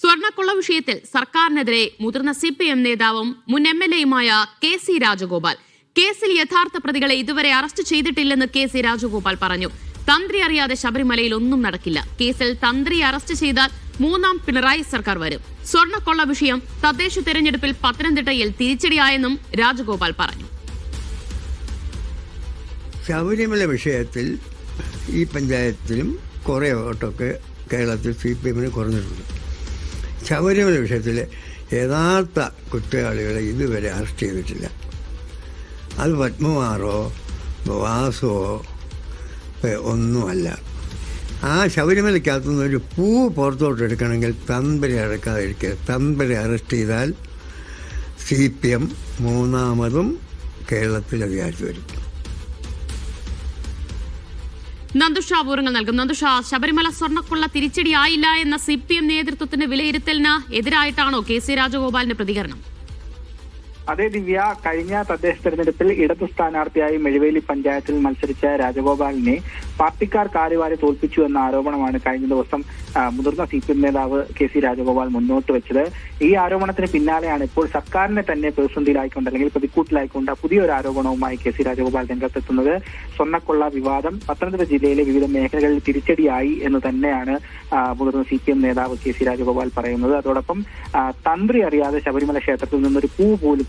സ്വർണക്കൊള്ള വിഷയത്തിൽ സർക്കാരിനെതിരെ മുതിർന്ന സി പി എം നേതാവും മുൻ എം എൽ എയുമായ കെ സി രാജഗോപാൽ. കേസിൽ യഥാർത്ഥ പ്രതികളെ ഇതുവരെ അറസ്റ്റ് ചെയ്തിട്ടില്ലെന്ന് കെ സി രാജഗോപാൽ പറഞ്ഞു. തന്ത്രി അറിയാതെ ശബരിമലയിൽ ഒന്നും നടക്കില്ല. കേസിൽ തന്ത്രി അറസ്റ്റ് ചെയ്താൽ മൂന്നാം പിണറായി സർക്കാർ വരും. സ്വർണക്കൊള്ള വിഷയം തദ്ദേശ തെരഞ്ഞെടുപ്പിൽ പത്തനംതിട്ടയിൽ തിരിച്ചടിയായെന്നും രാജഗോപാൽ പറഞ്ഞു. ശബരിമല വിഷയത്തിൽ ഈ പഞ്ചായത്തിലും കുറേ വോട്ടൊക്കെ കേരളത്തിൽ സി പി എമ്മിന് കുറഞ്ഞിട്ടുണ്ട്. ശബരിമല വിഷയത്തിൽ യഥാർത്ഥ കുറ്റവാളികളെ ഇതുവരെ അറസ്റ്റ് ചെയ്തിട്ടില്ല. അത് പത്മകുമാറോ വാസുവോ ഏ, ഒന്നുമല്ല. ആ ശബരിമലയ്ക്കകത്തുനിന്ന് ഒരു പൂ പുറത്തോട്ട് എടുക്കണമെങ്കിൽ തമ്പരെ അടക്കാതിരിക്കുക തമ്പരെ അറസ്റ്റ് ചെയ്താൽ സി പി എം മൂന്നാമതും കേരളത്തിൽ അധികാരത്തിൽ വരും. നന്ദുഷ വിവരങ്ങൾ നൽകും. നന്ദുഷ ശബരിമല സ്വർണക്കൊള്ള തിരിച്ചടിയായില്ല എന്ന സി പി എം നേതൃത്വത്തിന്റെ വിലയിരുത്തലിന് എതിരായിട്ടാണോ കെ സി രാജഗോപാലിന്റെ പ്രതികരണം? അതേ ദിവ്യ കഴിഞ്ഞ തദ്ദേശ തെരഞ്ഞെടുപ്പിൽ ഇടതു സ്ഥാനാർത്ഥിയായി മെഴുവേലി പഞ്ചായത്തിൽ മത്സരിച്ച രാജഗോപാലിനെ പാർട്ടിക്കാർ കാര്യവാരി തോൽപ്പിച്ചു എന്ന ആരോപണമാണ് കഴിഞ്ഞ ദിവസം മുതിർന്ന സി പി എം നേതാവ് കെ സി രാജഗോപാൽ മുന്നോട്ട് വെച്ചത്. ഈ ആരോപണത്തിന് പിന്നാലെയാണ് ഇപ്പോൾ സർക്കാരിനെ തന്നെ പ്രതിസന്ധിയിലായിക്കൊണ്ട് അല്ലെങ്കിൽ പ്രതിക്കൂട്ടിലായിക്കൊണ്ട് പുതിയൊരു ആരോപണവുമായി കെ സി രാജഗോപാൽ രംഗത്തെത്തുന്നത്. സ്വർണക്കൊള്ള വിവാദം പത്തനംതിട്ട ജില്ലയിലെ വിവിധ മേഖലകളിൽ തിരിച്ചടിയായി എന്ന് തന്നെയാണ് മുതിർന്ന സി പി എം നേതാവ് കെ സി രാജഗോപാൽ പറയുന്നത്. അതോടൊപ്പം തന്ത്രി അറിയാതെ ശബരിമല ക്ഷേത്രത്തിൽ നിന്നൊരു പൂ പോലും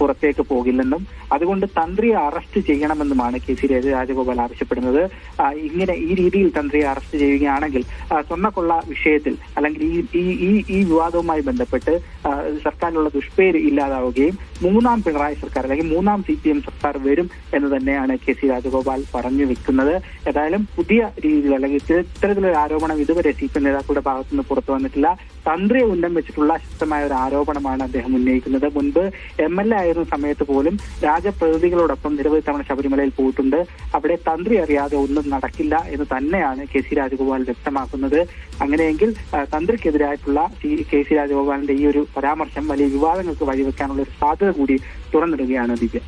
പുറത്തേക്ക് പോകില്ലെന്നും അതുകൊണ്ട് തന്ത്രിയെ അറസ്റ്റ് ചെയ്യണമെന്നുമാണ് കെ സി രാജഗോപാൽ ആവശ്യപ്പെടുന്നത്. ഇങ്ങനെ ഈ രീതിയിൽ തന്ത്രിയെ അറസ്റ്റ് ചെയ്യുകയാണെങ്കിൽ സ്വർണക്കൊള്ള വിഷയത്തിൽ അല്ലെങ്കിൽ ഈ ഈ ഈ വിവാദവുമായി ബന്ധപ്പെട്ട് സർക്കാരിലുള്ള ദുഷ്പേര് ഇല്ലാതാവുകയും മൂന്നാം പിണറായി സർക്കാർ അല്ലെങ്കിൽ മൂന്നാം സി പി എം സർക്കാർ വരും എന്ന് തന്നെയാണ് കെ സി രാജഗോപാൽ പറഞ്ഞു വെക്കുന്നത്. ഏതായാലും പുതിയ രീതിയിൽ അല്ലെങ്കിൽ ഇത്ത- ഇത്തരത്തിലൊരു ആരോപണം ഇതുവരെ സി പി എം നേതാക്കളുടെ ഭാഗത്തു നിന്ന് പുറത്തു വന്നിട്ടില്ല. തന്ത്രിയെ ഉന്നം വെച്ചിട്ടുള്ള ശക്തമായ ഒരു ആരോപണമാണ് അദ്ദേഹം ഉന്നയിക്കുന്നത്. മുൻപ് എം എൽ എ ആയിരുന്ന സമയത്ത് പോലും രാജപ്രതിനിധികളോടൊപ്പം നിരവധി തവണ ശബരിമലയിൽ പോയിട്ടുണ്ട്. അവിടെ തന്ത്രി അറിയാതെ ഒന്നും നടക്കില്ല എന്ന് തന്നെയാണ് കെ സി രാജഗോപാൽ വ്യക്തമാക്കുന്നത്. അങ്ങനെയെങ്കിൽ തന്ത്രിക്കെതിരായിട്ടുള്ള കെ സി രാജഗോപാലിന്റെ ഈ ഒരു പരാമർശം വലിയ വിവാദങ്ങൾക്ക് വഴിവെക്കാനുള്ള ഒരു സാധ്യത കൂടി തുറന്നിടുകയാണ് ദിവ്യ.